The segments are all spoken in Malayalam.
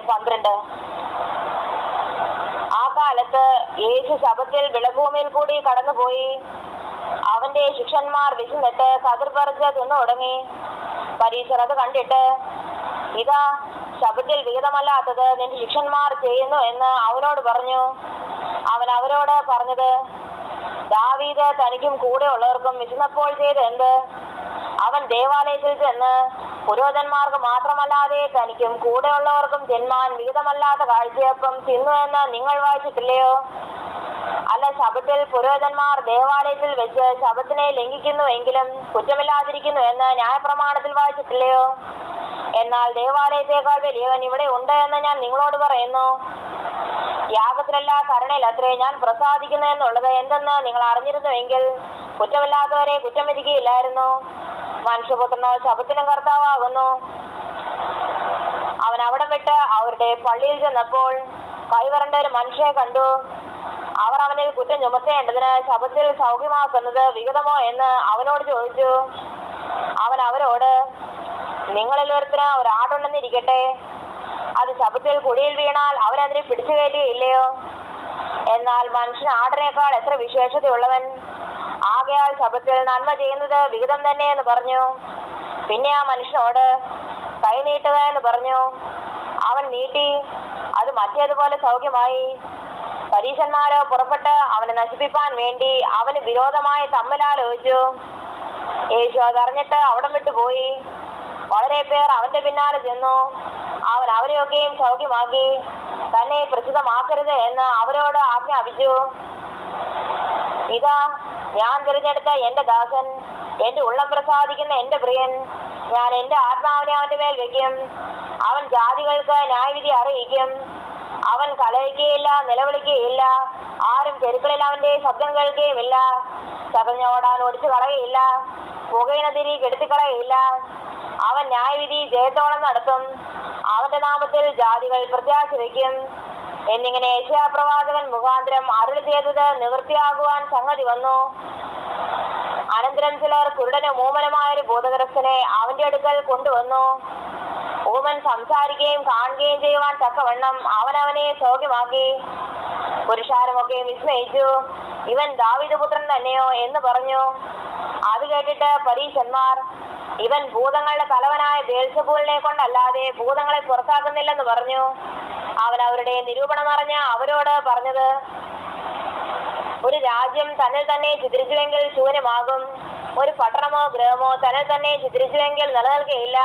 പന്ത്രണ്ട്. ആ കാലത്ത് യേശു ശബത്തിൽ വിളഭൂമിയിൽ കൂടി കടന്നുപോയി. അവന്റെ ശിഷ്യന്മാർ വിശന്നിട്ട് കതിർ പറിച്ച് തിന്നു തുടങ്ങി. പരീക്ഷർ അത് കണ്ടിട്ട് ഇതാ ശബത്തിൽ വിഹിതമല്ലാത്തത് നിന്റെ ശിഷ്യന്മാർ ചെയ്യുന്നു എന്ന് അവനോട് പറഞ്ഞു. അവൻ അവരോട് പറഞ്ഞത് ദാവീദ് തനിക്കും കൂടെ ഉള്ളവർക്കും വിശന്നപ്പോൾ ചെയ്ത് എന്ത്? അവൻ ദേവാലയത്തിൽ ചെന്ന് പുരോഹിതന്മാർക്ക് മാത്രമല്ലാതെ തനിക്കും കൂടെയുള്ളവർക്കും ജന്മാൻ വിഹിതമല്ലാത്ത കാഴ്ചയപ്പം തിന്നു എന്ന് നിങ്ങൾ വായിച്ചിട്ടില്ലയോ? അല്ല ശബത്തിൽ പുരോഹിതന്മാർ ദേവാലയത്തിൽ വെച്ച് ശബത്തിനെ ലംഘിക്കുന്നുവെങ്കിലും കുറ്റമില്ലാതിരിക്കുന്നു എന്ന് ന്യായപ്രമാണത്തിൽ വായിച്ചിട്ടില്ലയോ? എന്നാൽ ദേവാലയത്തെക്കാൾ വലിയവൻ ഇവിടെ ഉണ്ട് എന്ന് ഞാൻ നിങ്ങളോട് പറയുന്നു. യാഗത്തിലല്ല കരുണയിൽ അത്രേ ഞാൻ പ്രസാദിക്കുന്നു എന്നുള്ളത് എന്തെന്ന് നിങ്ങൾ അറിഞ്ഞിരുന്നുവെങ്കിൽ കുറ്റമില്ലാത്തവരെ കുറ്റം വിധിക്കുകയില്ലായിരുന്നു. മനുഷ്യപുത്രനോ ശബത്തിനും കർത്താവാകുന്നു. അവൻ അവിടെ വിട്ട് അവരുടെ പള്ളിയിൽ ചെന്നപ്പോൾ കൈവരണ്ട ഒരു മനുഷ്യനെ കണ്ടു. അവർ അവനിൽ കുറ്റം ചുമത്തേണ്ടതിന് ശബത്തിൽ സൗഖ്യമാക്കുന്നത് വിഹിതമോ എന്ന് അവനോട് ചോദിച്ചു. അവൻ അവരോട് നിങ്ങളിൽ ഒരുത്തിന് ഒരു ആടുണ്ടെന്നിരിക്കട്ടെ. അത് ശബത്തിൽ കുടിയിൽ വീണാൽ അവരതിനെ പിടിച്ചു കയറ്റുകയില്ലയോ? എന്നാൽ മനുഷ്യൻ ആടിനേക്കാൾ എത്ര വിശേഷതയുള്ളവൻ? ആകയാൽ ശബത്തിൽ നന്മ ചെയ്യുന്നത് വിഹിതം തന്നെ എന്ന് പറഞ്ഞു. പിന്നെ ആ മനുഷ്യനോട് കൈ നീട്ടുക എന്ന് പറഞ്ഞു. അവൻ നീട്ടി അത് മറ്റേതുപോലെ സൗഖ്യമായി. പരീശന്മാരോ പുറപ്പെട്ട് അവനെ നശിപ്പിക്കാൻ വേണ്ടി അവന് വിരോധമായി തമ്മിലാലോചിച്ചു യേശു അതറിഞ്ഞിട്ട് അവിടം വിട്ടു പോയി. വളരെ പേർ അവന്റെ പിന്നാലെ ചെന്നു. അവൻ അവരെയൊക്കെയും സൗഖ്യമാക്കി. തന്നെ പ്രസിദ്ധമാക്കരുത് എന്ന് അവരോട് ആജ്ഞാപിച്ചു. ഇതാ ഞാൻ തിരഞ്ഞെടുത്ത എന്റെ ദാസൻ എന്റെ ഉള്ളം പ്രസാദിക്കുന്ന എന്റെ പ്രിയൻ ഞാൻ എന്റെ ആത്മാവിനെ അവന്റെ മേൽ വെക്കും. അവൻ ജാതികൾക്ക് ന്യായവിധി അറിയിക്കും. അവൻ കലയിക്കുകയില്ല നിലവിളിക്കുകയില്ല ആരും തെരുക്കളിൽ അവന്റെ ശബ്ദം കേൾക്കുകയുമില്ല. ചകഞ്ഞോടാൻ ഒടിച്ചു കളയുകയില്ല പുകയിന തിരി കെടുത്തിക്കളയുകയില്ല. അവൻ ന്യായവിധി ജയത്തോളം നടത്തും. അവന്റെ നാമത്തിൽ ജാതികൾ പ്രത്യാശ വയ്ക്കും എന്നിങ്ങനെ യേശാപ്രവാചകൻ മുഖാന്തരം അരുൾ ചെയ്തത് നിവൃത്തിയാകുവാൻ സംഗതി വന്നു. അനന്തരം ചിലർ കുരുടന് മൂമനമായൊരു ഭൂതഗ്രസ്തനെ അവന്റെ അടുക്കൽ കൊണ്ടുവന്നു. ഊമൻ സംസാരിക്കുകയും കാണുകയും ചെയ്യുവാൻ തക്കവണ്ണം അവനവനെ സൗഖ്യമാക്കി. പുരുഷാരമൊക്കെ വിസ്മയിച്ചു. ഇവൻ ദാവിദ് പുത്രൻ തന്നെയോ? എന്ന് പറഞ്ഞു. അത് കേട്ടിട്ട് പരീശന്മാർ ഇവൻ ഭൂതങ്ങളുടെ തലവനായ ബേൽസബൂലിനെ കൊണ്ടല്ലാതെ ഭൂതങ്ങളെ പുറത്താക്കുന്നില്ലെന്ന് പറഞ്ഞു. അവൻ അവരുടെ നിരൂപണം അറിഞ്ഞ അവരോട് പറഞ്ഞത് ഒരു രാജ്യം തന്നിൽ തന്നെ ചിത്രിച്ചുവെങ്കിൽ ശൂന്യമാകും ഒരു പട്ടണമോ ഗ്രഹമോ തന്നിൽ തന്നെ ചിത്രിച്ചുവെങ്കിൽ നിലനിൽക്കുകയില്ല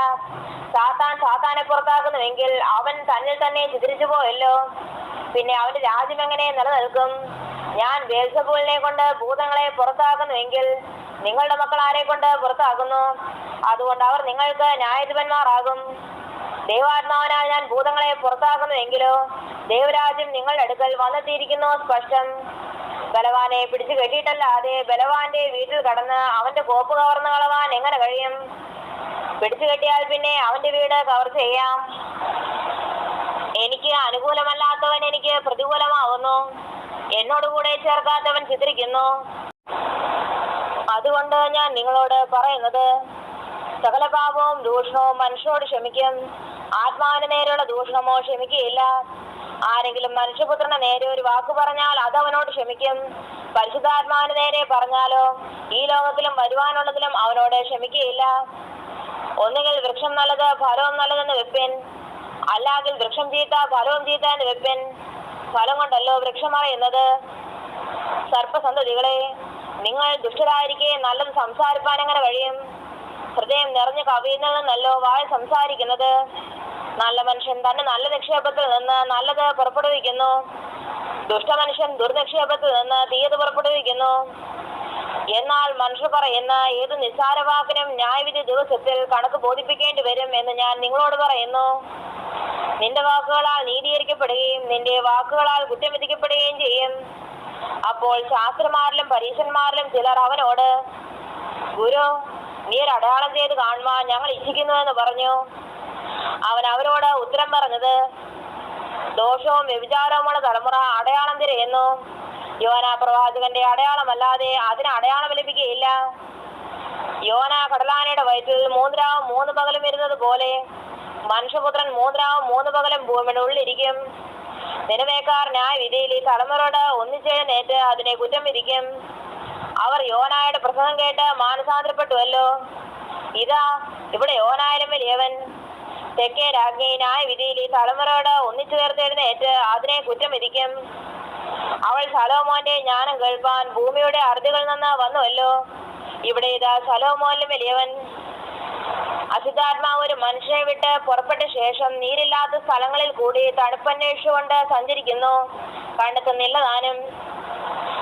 സാത്താൻ സാത്താനെ പുറത്താക്കുന്നുവെങ്കിൽ അവൻ തന്നിൽ തന്നെ ചിത്രിച്ചു പോയല്ലോ. പിന്നെ അവന്റെ രാജ്യം എങ്ങനെ നിലനിൽക്കും? ഞാൻ ബേൽസബൂലിനെ കൊണ്ട് ഭൂതങ്ങളെ പുറത്താക്കുന്നുവെങ്കിൽ നിങ്ങളുടെ മക്കൾ ആരെ കൊണ്ട് പുറത്താക്കുന്നു അതുകൊണ്ട് അവർ നിങ്ങൾക്ക് ന്യായാധിപന്മാരാകും. ദൈവാത്മാവിനാൽ ഞാൻ ഭൂതങ്ങളെ പുറത്താക്കുന്നുവെങ്കിലോ ദൈവരാജ്യം നിങ്ങളുടെ അടുക്കൽ വന്നെത്തിയിരിക്കുന്നു സ്പഷ്ടം. ബലവാനെ പിടിച്ചു കെട്ടിയിട്ടല്ലാതെ ബലവാന്റെ വീട്ടിൽ കടന്ന് അവന്റെ കോപ്പ് കവർന്നു കളവാൻ എങ്ങനെ കഴിയും? പിടിച്ചു കെട്ടിയാൽ പിന്നെ അവന്റെ വീട് കവർ ചെയ്യാം. എനിക്ക് അനുകൂലമല്ലാത്തവൻ എനിക്ക് പ്രതികൂലമാവുന്നു. എന്നോട് കൂടെ ചേർക്കാത്തവൻ ചിത്രിക്കുന്നു അതുകൊണ്ട് ഞാൻ നിങ്ങളോട് പറയുന്നത് സകല പാപവും ദൂഷണവും മനുഷ്യരോട് ക്ഷമിക്കും. ആത്മാവിന് നേരെയുള്ള ദൂഷണമോ ക്ഷമിക്കുകയില്ല. ആരെങ്കിലും മനുഷ്യപുത്രന് നേരെ ഒരു വാക്ക് പറഞ്ഞാൽ അത് അവനോട് ക്ഷമിക്കും. പരിശുദ്ധാത്മാവിന് നേരെ പറഞ്ഞാലോ ഈ ലോകത്തിലും വരുവാനുള്ളതിലും അവനോട് ക്ഷമിക്കുകയില്ല. ഒന്നുകിൽ വൃക്ഷം നല്ലത് ഫലവും നല്ലതെന്ന് വെപ്പിൻ. അല്ലാതെ വൃക്ഷം ചീത്ത ഫലവും ചീത്ത എന്ന് വെപ്പിൻ. ഫലം കൊണ്ടല്ലോ വൃക്ഷം അറിയുന്നത്. സർപ്പസന്തതികളെ നിങ്ങൾ ദുഷ്ടരായിരിക്കെ നല്ലത് സംസാരിപ്പാൻ എങ്ങനെ കഴിയും? ഹൃദയം നിറഞ്ഞ കവിയിൽ നിന്ന് നല്ലോ വായ സംസാരിക്കുന്നത് നല്ല മനുഷ്യൻ തന്റെ നല്ല നിക്ഷേപത്തിൽ നിന്ന് നല്ലത് പുറപ്പെടുവിക്കുന്നു. ദുഷ്ടമനുഷ്യൻ ദുർനിക്ഷേപത്തിൽ നിന്ന് തീയത് പുറപ്പെടുവിക്കുന്നു. എന്നാൽ മനുഷ്യർ പറയുന്ന ഏത് നിസ്സാരവാക്കിനും ന്യായവിധി ദിവസത്തിൽ കണക്ക് ബോധിപ്പിക്കേണ്ടി വരും എന്ന് ഞാൻ നിങ്ങളോട് പറയുന്നു. നിന്റെ വാക്കുകളാൽ നീതീകരിക്കപ്പെടുകയും നിന്റെ വാക്കുകളാൽ കുറ്റം വിധിക്കപ്പെടുകയും ചെയ്യും. അപ്പോൾ ശാസ്ത്രമാരിലും പരീക്ഷന്മാരിലും ചിലർ അവനോട് ഗുരു നീ ഒരു അടയാളം ചെയ്ത് കാണുവാൻ ഞങ്ങൾ ഇച്ഛിക്കുന്നു എന്ന് പറഞ്ഞു. അവൻ അവരോട് ഉത്തരം പറഞ്ഞത് ദോഷവും വ്യഭിചാരവുമുള്ള തലമുറ അടയാളം തിരയുന്നു. യോന പ്രവാചകന്റെ അടയാളമല്ലാതെ അതിന് അടയാളം ലഭിക്കുകയില്ല. യോന കടലാനയുടെ വയറ്റിൽ മൂന്നിരാവും മൂന്ന് പകലും ഇരുന്നത് പോലെ മനുഷ്യപുത്രൻ മൂന്നിരാവും മൂന്ന് പകലും ഭൂമിയുടെ ഉള്ളിരിക്കും നിലവേക്കാർ ന്യായവിധിയിൽ ഈ തലമുറയോട് ഒന്നിച്ചെഴുന്നേറ്റ് അതിനെ കുറ്റം വിധിക്കും. അവർ യോനായുടെ പ്രസംഗം കേട്ട് മാനസാന്തരപ്പെട്ടുവല്ലോ. ഇതാ ഇവിടെ യോനായാലും വലിയവൻ തെക്കേ രാജ്ഞി വിധിയിൽ ഈ തലമുറയോട് ഒന്നിച്ചു ചേർത്തെഴുന്നേറ്റ് അതിനെ കുറ്റം വിധിക്കും. അവൾ സലോമോന്റെ ജ്ഞാനം കേൾപ്പാൻ ഭൂമിയുടെ അറുതികളിൽ നിന്ന് വന്നുവല്ലോ. ഇവിടെ ഇതാ ശലോമോനിലും വലിയവൻ. അശുദ്ധാത്മാവ് ഒരു മനുഷ്യനെ വിട്ട് പുറപ്പെട്ട ശേഷം നീരില്ലാത്ത സ്ഥലങ്ങളിൽ കൂടി തണുപ്പന്വേഷിച്ചുകൊണ്ട് സഞ്ചരിക്കുന്നു. കണ്ടെത്തുന്നില്ല താനും.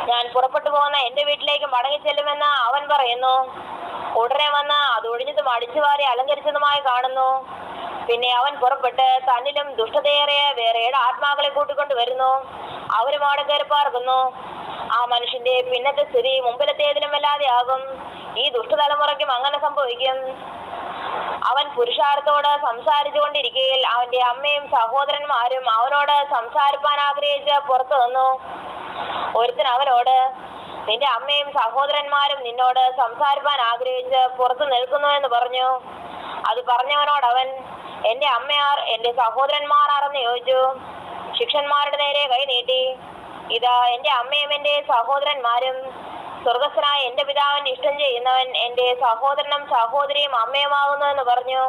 ഞാൻ പുറപ്പെട്ടു പോകുന്ന എന്റെ വീട്ടിലേക്ക് മടങ്ങി ചെല്ലുമെന്ന് അവൻ പറയുന്നു. ഉടനെ വന്ന് അത് ഒഴിഞ്ഞതും അടിച്ചു വാരി അലങ്കരിച്ചതുമായി കാണുന്നു. പിന്നെ അവൻ പുറപ്പെട്ട് തന്നിലും ദുഷ്ടതയേറിയ വേറെ ആത്മാക്കളെ കൂട്ടിക്കൊണ്ട് വരുന്നു. അവരും അവിടെ കയറി പാർക്കുന്നു. ആ മനുഷ്യന്റെ പിന്നത്തെ സ്ഥിതി മുമ്പിലത്തേതിലും വല്ലാതെ ആകും ഈ ദുഷ്ടതലമുറയ്ക്കും അങ്ങനെ സംഭവിക്കും. അവൻ പുരുഷാരത്തോട് സംസാരിച്ചു കൊണ്ടിരിക്കുകയിൽ അവന്റെ അമ്മയും സഹോദരന്മാരും അവനോട് സംസാരിപ്പാൻ ആഗ്രഹിച്ച് പുറത്തു വന്നു. ഒരുത്തൻ അവനോട് നിന്റെ അമ്മയും സഹോദരന്മാരും നിന്നോട് സംസാരിപ്പാൻ ആഗ്രഹിച്ച് പുറത്തു നിൽക്കുന്നു എന്ന് പറഞ്ഞു. അത് പറഞ്ഞവനോട് അവൻ എന്റെ അമ്മയാർ എന്റെ സഹോദരന്മാർ ആരെന്ന് ചോദിച്ചു. ശിക്ഷന്മാരുടെ നേരെ കൈ നീട്ടി. ഇതാ എന്റെ അമ്മയും എന്റെ സഹോദരന്മാരും സ്വർഗസ്ഥനായ എന്റെ പിതാവിന്റെ ഇഷ്ടം ചെയ്യുന്നവൻ എന്റെ സഹോദരനും സഹോദരിയും അമ്മയുമാകുന്നു എന്ന് പറഞ്ഞു.